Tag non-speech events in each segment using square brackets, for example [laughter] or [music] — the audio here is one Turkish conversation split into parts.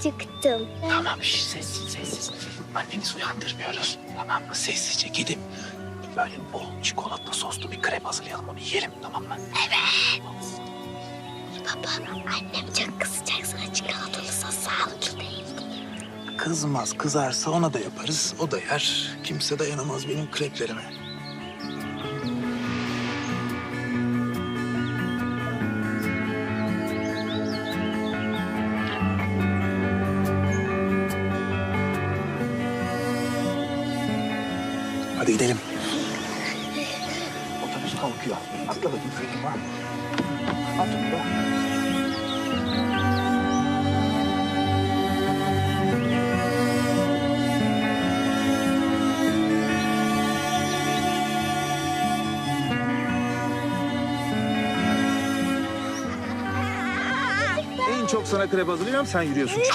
acıktım. Tamam şş, sessiz sessiz. Annenizi uyandırmıyoruz. Tamam mı? Sessizce gidip böyle bol çikolata soslu bir krep hazırlayalım onu yiyelim tamam mı? Baba, annem çok kızacak sana çikolatalı sos sağlıklı değil. Kızmaz kızarsa ona da yaparız. O da yer. Kimse dayanamaz benim kreplerime. Çok sana krep hazırlayacağım sen yürüyorsun. [laughs]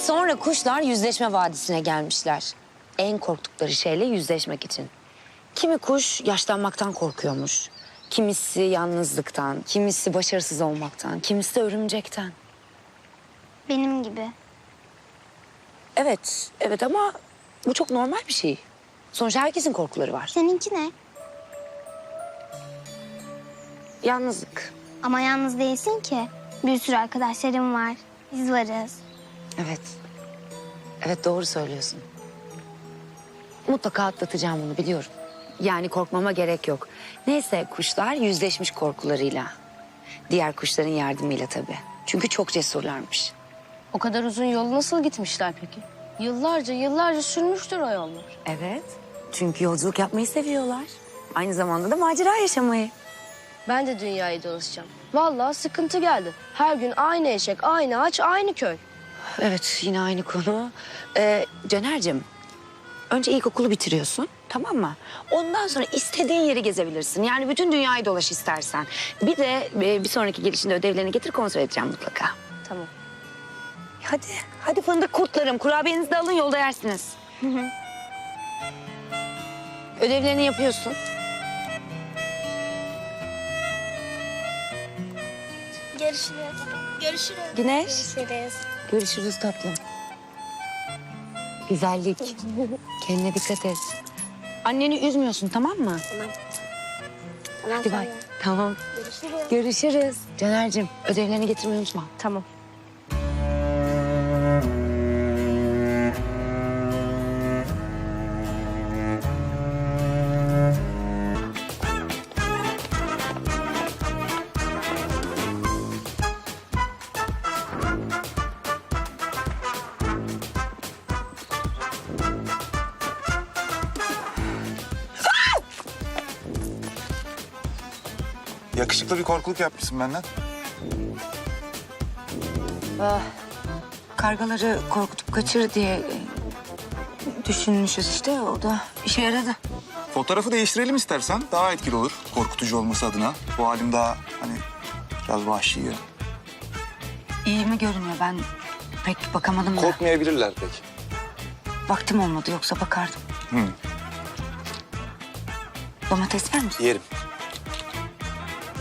sonra kuşlar yüzleşme vadisine gelmişler. En korktukları şeyle yüzleşmek için. Kimi kuş yaşlanmaktan korkuyormuş. Kimisi yalnızlıktan, kimisi başarısız olmaktan, kimisi de örümcekten. Benim gibi. Evet, evet ama bu çok normal bir şey. Sonuçta herkesin korkuları var. Seninki ne? Yalnızlık. Ama yalnız değilsin ki. Bir sürü arkadaşlarım var. Biz varız. Evet. Evet doğru söylüyorsun. Mutlaka atlatacağım bunu biliyorum. Yani korkmama gerek yok. Neyse kuşlar yüzleşmiş korkularıyla. Diğer kuşların yardımıyla tabii. Çünkü çok cesurlarmış. O kadar uzun yolu nasıl gitmişler peki? Yıllarca yıllarca sürmüştür o yollar. Evet. Çünkü yolculuk yapmayı seviyorlar. Aynı zamanda da macera yaşamayı. Ben de dünyayı dolaşacağım. Vallahi sıkıntı geldi. Her gün aynı eşek, aynı ağaç, aynı köy. Evet yine aynı konu. Ee, Caner'cim önce ilkokulu bitiriyorsun tamam mı? Ondan sonra istediğin yeri gezebilirsin. Yani bütün dünyayı dolaş istersen. Bir de e, bir sonraki gelişinde ödevlerini getir kontrol edeceğim mutlaka. Tamam. Hadi, hadi fındık kurtlarım. Kurabiyenizi de alın yolda yersiniz. Ödevlerini yapıyorsun. Görüşürüz. Görüşürüz. Güneş. Görüşürüz. Görüşürüz tatlım. Güzellik. Kendine dikkat et. Anneni üzmüyorsun tamam mı? Hadi bay. Tamam. Görüşürüz. Görüşürüz. Caner'cim ödevlerini getirmeyi unutma. Tamam. Yakışıklı bir korkuluk yapmışsın benden. Kargaları korkutup kaçır diye e, düşünmüşüz işte. O da işe yaradı. Fotoğrafı değiştirelim istersen daha etkili olur. Korkutucu olması adına. Bu halim daha hani biraz vahşi. ya. İyi mi görünüyor? Ben pek bakamadım da. Korkmayabilirler pek. Vaktim olmadı yoksa bakardım. Hı. Domates ver misin? Yerim.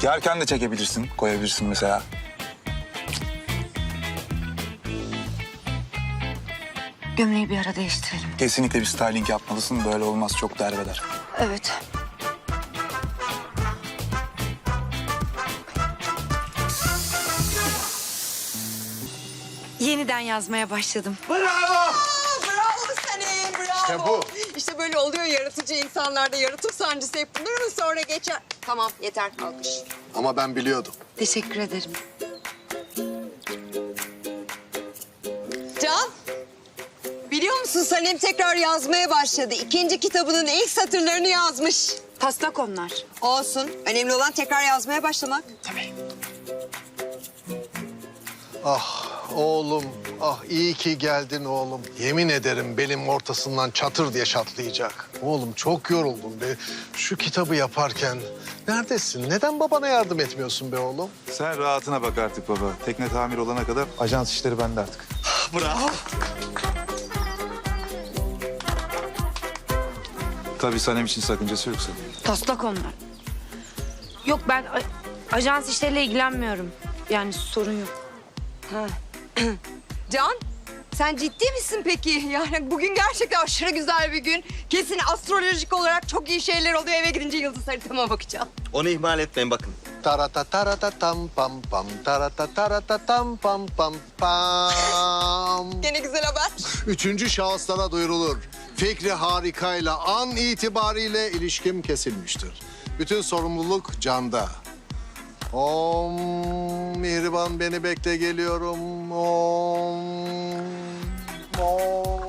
Yerken de çekebilirsin, koyabilirsin mesela. Gömleği bir ara değiştirelim. Kesinlikle bir styling yapmalısın. Böyle olmaz çok derbeder. Evet. Yeniden yazmaya başladım. Bravo! Bravo Sanem, bravo. İşte bu. İşte böyle oluyor yaratıcı insanlarda. Yaratık sancısı hep mu sonra geçer. Tamam yeter alkış. Ama ben biliyordum. Teşekkür ederim. Can. Biliyor musun Sanem tekrar yazmaya başladı. İkinci kitabının ilk satırlarını yazmış. Taslak onlar. Olsun. Önemli olan tekrar yazmaya başlamak. Ah oğlum, ah iyi ki geldin oğlum. Yemin ederim belim ortasından çatır diye çatlayacak. Oğlum çok yoruldum be. Şu kitabı yaparken neredesin? Neden babana yardım etmiyorsun be oğlum? Sen rahatına bak artık baba. Tekne tamir olana kadar ajans işleri bende artık. [laughs] Bravo. Tabii Sanem için sakıncası yoksa. Taslak onlar. Yok ben a- ajans işleriyle ilgilenmiyorum. Yani sorun yok. [clears throat] Can, sen ciddi misin peki? Yani bugün gerçekten aşırı güzel bir gün. Kesin astrolojik olarak çok iyi şeyler oluyor. Eve gidince yıldız haritama bakacağım. Onu ihmal etmeyin bakın. Tarata tarata tam pam pam tarata tarata tam pam pam pam. [laughs] Gene güzel haber. Üçüncü şahıslara duyurulur. Fikri harikayla an itibariyle ilişkim kesilmiştir. Bütün sorumluluk canda. Om Mihriban beni bekle geliyorum. Om. Om.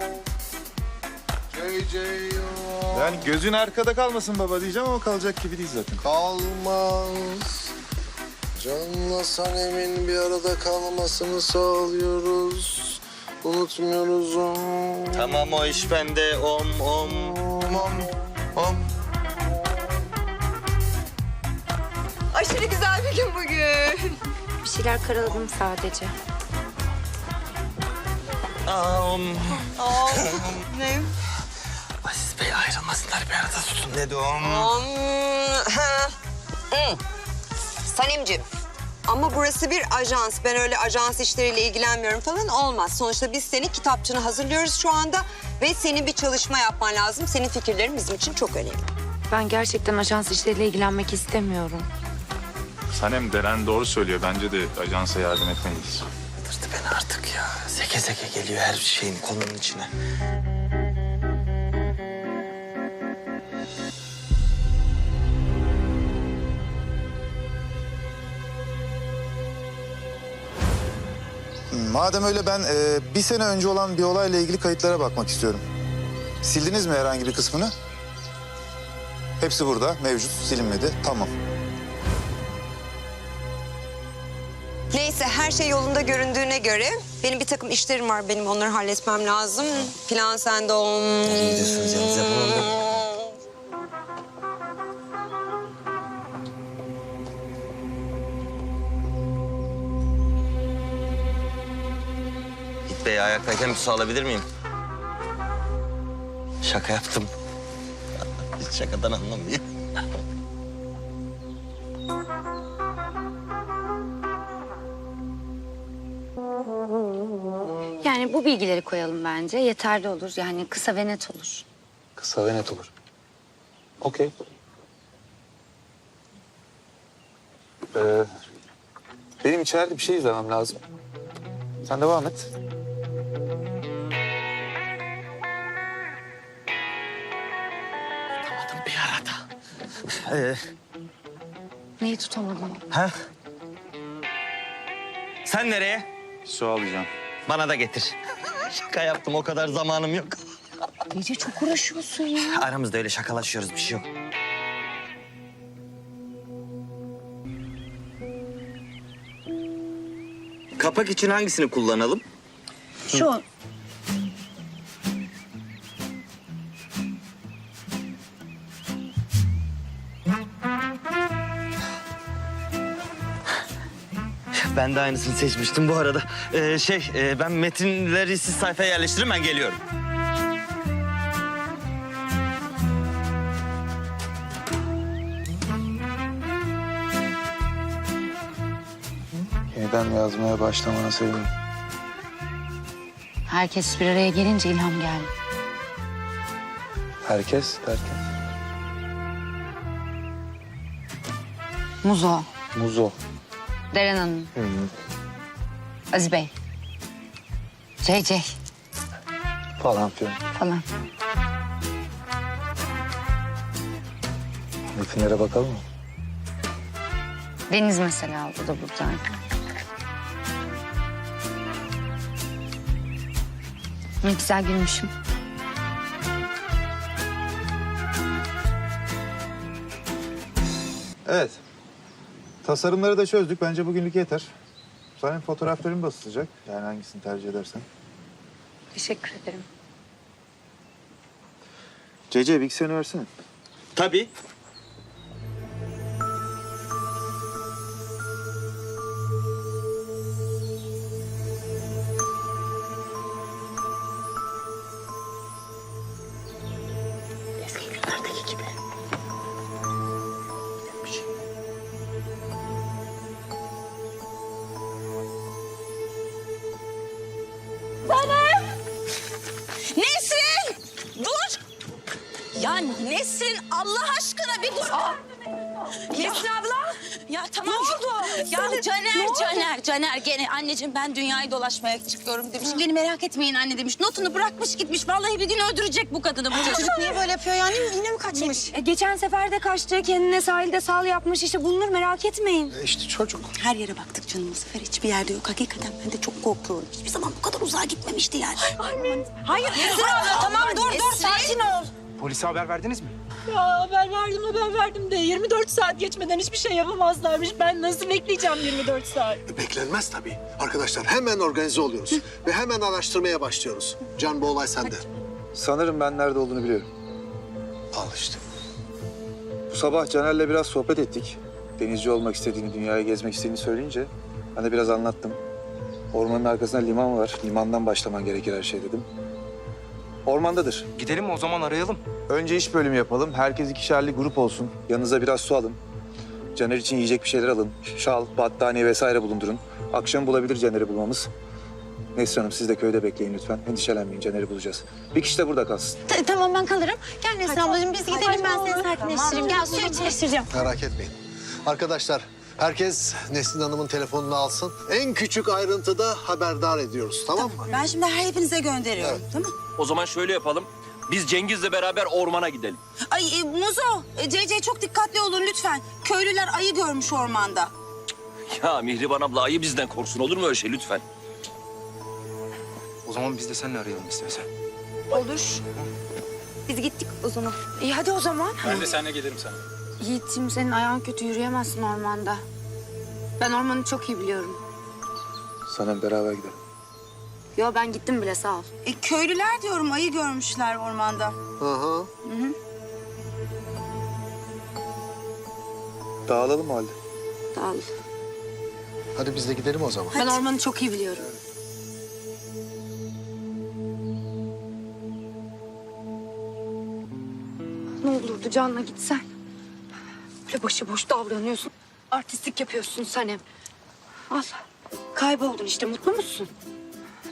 JJ. Om. Yani gözün arkada kalmasın baba diyeceğim ama kalacak gibi değil zaten. Kalmaz. Canla Sanem'in bir arada kalmasını sağlıyoruz. Unutmuyoruz om. Tamam o iş bende. Om om. Om, om, om. Aşırı güzel bir gün bugün. Bir şeyler karaladım sadece. Aa, om. ne? Aziz Bey ayrılmasınlar bir arada tutun dedi om. Sanemciğim. Ama burası bir ajans. Ben öyle ajans işleriyle ilgilenmiyorum falan olmaz. Sonuçta biz senin kitapçını hazırlıyoruz şu anda. Ve senin bir çalışma yapman lazım. Senin fikirlerin bizim için çok önemli. Ben gerçekten ajans işleriyle ilgilenmek istemiyorum. Sanem Deren doğru söylüyor. Bence de ajansa yardım etmeliyiz. Yatırdı beni artık ya. Seke seke geliyor her şeyin konunun içine. Madem öyle ben e, bir sene önce olan bir olayla ilgili kayıtlara bakmak istiyorum. Sildiniz mi herhangi bir kısmını? Hepsi burada, mevcut, silinmedi. Tamam. Neyse her şey yolunda göründüğüne göre benim bir takım işlerim var. Benim onları halletmem lazım. Plan sende on. Ne diyorsunuz ya bize bunu? Git Bey ayaktayken bir su alabilir miyim? Şaka yaptım. Hiç şakadan anlamıyor. Bu bilgileri koyalım bence. Yeterli olur. Yani kısa ve net olur. Kısa ve net olur. Okey. Ee, benim içeride bir şey izlemem lazım. Sen devam et. Tutamadım bir arada. Ee, Neyi tutamadım? ha? Sen nereye? Su alacağım. Bana da getir. Şaka yaptım o kadar zamanım yok. Gece çok uğraşıyorsun ya. Aramızda öyle şakalaşıyoruz bir şey yok. Kapak için hangisini kullanalım? Şu. Ben de aynısını seçmiştim bu arada. Ee, şey, e, ben metinleri siz sayfaya yerleştirin ben geliyorum. Yeniden yazmaya başlamana sevindim. Herkes bir araya gelince ilham geldi. Herkes derken. Muzo, Muzo. Deren Hanım, Aziz Bey, CC. Falan filan. Falan. Metinlere bakalım mı? Deniz mesela o da burada. Ne güzel gülmüşüm. Evet. Tasarımları da çözdük. Bence bugünlük yeter. Senin fotoğrafların basılacak. Yani hangisini tercih edersen. Teşekkür ederim. CC bilgisayarını versene. Tabii. Ya Nesrin Allah aşkına bir dur. Nesrin abla. Ya tamam. Ne oldu? Ya Caner, Caner, Caner gene anneciğim ben dünyayı dolaşmaya çıkıyorum demiş. Beni merak etmeyin anne demiş. Notunu bırakmış gitmiş. Vallahi bir gün öldürecek bu kadını bu çocuk. Niye böyle yapıyor yani? Yine mi kaçmış? E, geçen sefer de kaçtı. Kendine sahilde sal yapmış. İşte bulunur merak etmeyin. E işte çocuk. Her yere baktık canım bu sefer hiçbir yerde yok. Hakikaten ben de çok korkuyorum. Hiçbir zaman bu kadar uzağa gitmemişti yani. Hayır Nesrin abla tamam dur dur sakin ol. Polise haber verdiniz mi? Ya haber verdim haber verdim de 24 saat geçmeden hiçbir şey yapamazlarmış. Ben nasıl bekleyeceğim 24 saat? E, Beklenmez tabii. Arkadaşlar hemen organize oluyoruz. Ve hemen araştırmaya başlıyoruz. Can bu olay sende. Sanırım ben nerede olduğunu biliyorum. Al işte. Bu sabah Caner'le biraz sohbet ettik. Denizci olmak istediğini, dünyayı gezmek istediğini söyleyince ben de biraz anlattım. Ormanın arkasında liman var. Limandan başlaman gerekir her şey dedim. Ormandadır. Gidelim mi o zaman arayalım. Önce iş bölümü yapalım. Herkes ikişerli grup olsun. Yanınıza biraz su alın. Caner için yiyecek bir şeyler alın. Şal, battaniye vesaire bulundurun. Akşam bulabilir Caner'i bulmamız. Nesrin Hanım siz de köyde bekleyin lütfen. Endişelenmeyin Caner'i bulacağız. Bir kişi de burada kalsın. tamam ben kalırım. Gel Nesrin ablacığım biz gidelim ben seni sakinleştireyim. Gel su içleştireceğim. Merak etmeyin. Arkadaşlar herkes Nesrin Hanım'ın telefonunu alsın. En küçük ayrıntıda haberdar ediyoruz tamam mı? Ben şimdi her hepinize gönderiyorum. Tamam O zaman şöyle yapalım. Biz Cengiz'le beraber ormana gidelim. Ay e, Muzo, e, CC çok dikkatli olun lütfen. Köylüler ayı görmüş ormanda. Ya Mihriban abla ayı bizden korksun olur mu öyle şey lütfen? O zaman biz de seninle arayalım istersen. Olur. Biz gittik o zaman. İyi hadi o zaman. Ben de seninle gelirim sana. Yiğit'ciğim senin ayağın kötü yürüyemezsin ormanda. Ben ormanı çok iyi biliyorum. Sana beraber gidelim. Yo ben gittim bile sağ ol. E, köylüler diyorum ayı görmüşler ormanda. Hı hı. Dağılalım mı halde? Sağ ol. Hadi biz de gidelim o zaman. Ben ormanı çok iyi biliyorum. Ne olurdu Can'la gitsen. Böyle başıboş davranıyorsun. Artistlik yapıyorsun Sanem. Al. Kayboldun işte. Mutlu musun?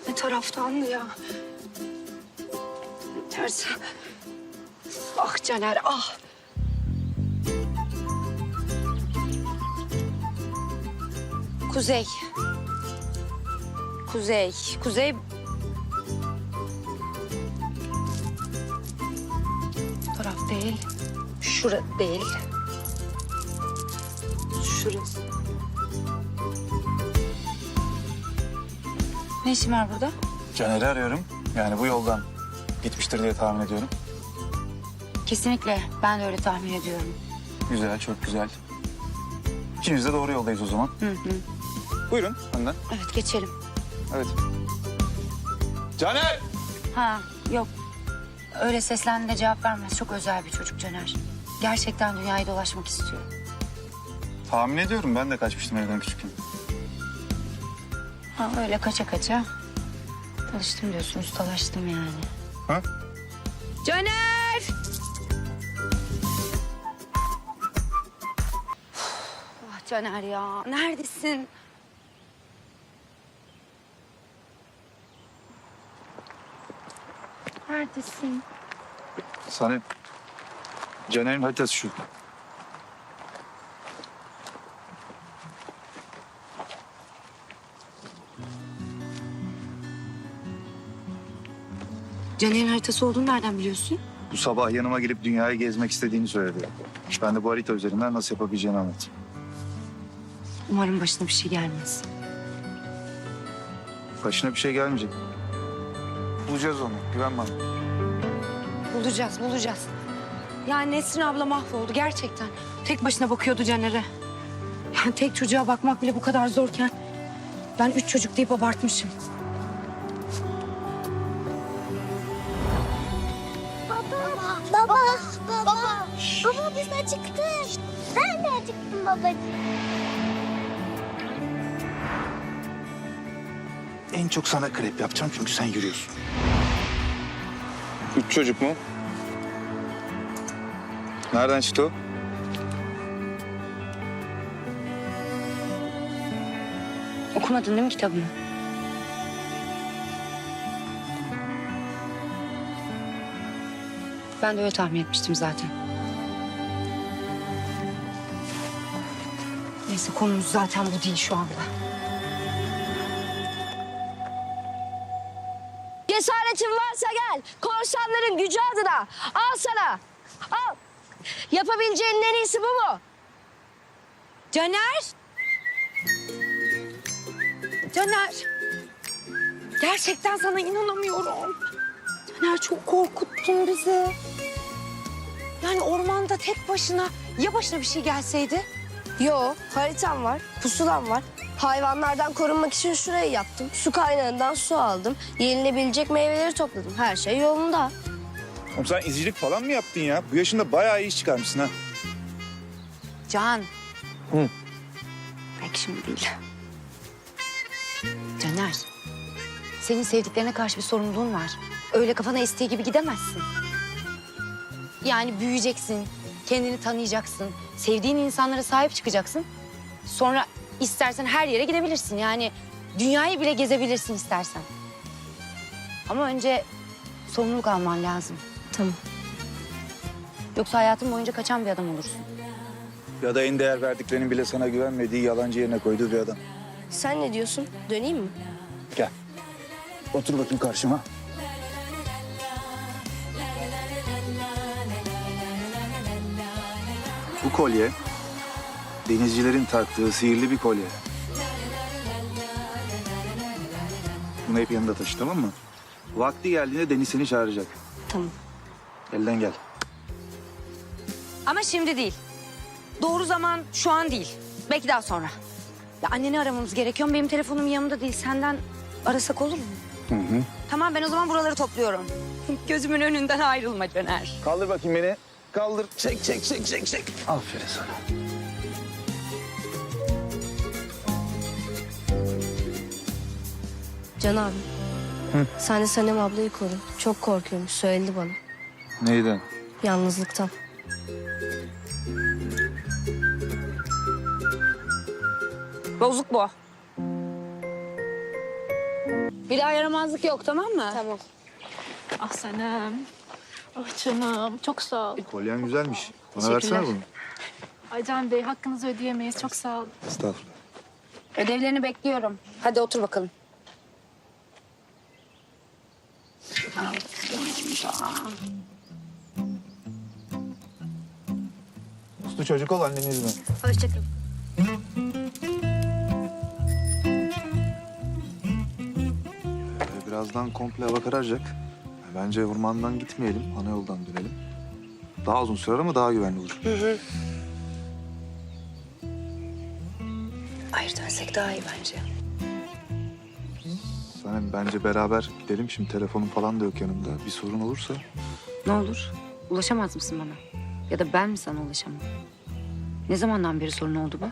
Ne taraftandı ya. Ters. Ah Caner ah. Kuzey. Kuzey. Kuzey. Taraf değil. Şura değil. Şurası. Ne işin var burada? Caner'i arıyorum. Yani bu yoldan gitmiştir diye tahmin ediyorum. Kesinlikle. Ben de öyle tahmin ediyorum. Güzel, çok güzel. İkimiz de doğru yoldayız o zaman. Hı hı. Buyurun önden. Evet geçelim. Evet. Caner! Ha yok. Öyle seslendiğinde cevap vermez. Çok özel bir çocuk Caner. Gerçekten dünyayı dolaşmak istiyor. Tahmin ediyorum ben de kaçmıştım evden küçükken. Ha öyle kaça kaça. Tanıştım diyorsun, ustalaştım yani. Ha? Caner! Ah Caner ya, neredesin? Neredesin? Sanem. Caner'in haritası şu. Caner'in haritası olduğunu nereden biliyorsun? Bu sabah yanıma gelip dünyayı gezmek istediğini söyledi. Ben de bu harita üzerinden nasıl yapabileceğini anlattım. Umarım başına bir şey gelmez. Başına bir şey gelmeyecek. Bulacağız onu. Güven bana. Bulacağız, bulacağız. Yani Nesrin abla mahvoldu gerçekten. Tek başına bakıyordu Caner'e. Yani tek çocuğa bakmak bile bu kadar zorken... ...ben üç çocuk deyip abartmışım. Baba, baba, baba, baba biz acıktık. Ben de acıktım babacığım. En çok sana krep yapacağım çünkü sen yürüyorsun. Üç çocuk mu? Nereden çıktı o? Okumadın değil mi kitabını? Ben de öyle tahmin etmiştim zaten. Neyse konumuz zaten bu değil şu anda. Cesaretin varsa gel. Korsanların gücü adına. Al sana. Al. Yapabileceğin en iyisi bu mu? Caner! Caner! Gerçekten sana inanamıyorum. Caner çok korkuttun bizi. Yani ormanda tek başına ya başına bir şey gelseydi? Yo, haritam var, pusulam var. Hayvanlardan korunmak için şurayı yaptım. Su kaynağından su aldım. Yenilebilecek meyveleri topladım. Her şey yolunda. Oğlum sen izcilik falan mı yaptın ya? Bu yaşında bayağı iyi iş çıkarmışsın ha. Can. Hı. Belki şimdi değil. Caner. Senin sevdiklerine karşı bir sorumluluğun var. Öyle kafana estiği gibi gidemezsin. Yani büyüyeceksin, kendini tanıyacaksın, sevdiğin insanlara sahip çıkacaksın. Sonra istersen her yere gidebilirsin. Yani dünyayı bile gezebilirsin istersen. Ama önce sorumluluk alman lazım. Tamam. Yoksa hayatın boyunca kaçan bir adam olursun. Ya da en değer verdiklerinin bile sana güvenmediği, yalancı yerine koyduğu bir adam. Sen ne diyorsun? Döneyim mi? Gel. Otur bakayım karşıma. Kolye denizcilerin taktığı sihirli bir kolye. Bunu hep yanında taşı tamam mı? Vakti geldiğinde deniz seni çağıracak. Tamam. Elden gel. Ama şimdi değil. Doğru zaman şu an değil. Belki daha sonra. Ya anneni aramamız gerekiyor. Benim telefonum yanımda değil. Senden arasak olur mu? Hı hı. Tamam ben o zaman buraları topluyorum. [laughs] Gözümün önünden ayrılma Caner. Kaldır bakayım beni. Kaldır. Çek, çek, çek, çek, çek. Aferin sana. Can abi. Sen de Sanem ablayı koru. Çok korkuyormuş. Söyledi bana. Neyden? Yalnızlıktan. Bozuk bu. Bir daha yaramazlık yok tamam mı? Tamam. Ah Sanem. Ah canım. Çok sağ ol. Kolyen güzelmiş. Bana versene bunu. Aycan Bey hakkınızı ödeyemeyiz. Çok sağ ol. Estağfurullah. Ödevlerini bekliyorum. Hadi otur bakalım. Uslu çocuk ol anneni üzme. Hoşçakalın. Ee, Birazdan komple hava kararacak. Bence ormandan gitmeyelim, ana yoldan dönelim. Daha uzun sürer ama daha güvenli olur. Hayır dönsek daha iyi bence. Sen bence beraber gidelim. Şimdi telefonum falan da yok yanımda. Bir sorun olursa Ne olur? Ulaşamaz mısın bana? Ya da ben mi sana ulaşamam? Ne zamandan beri sorun oldu bu?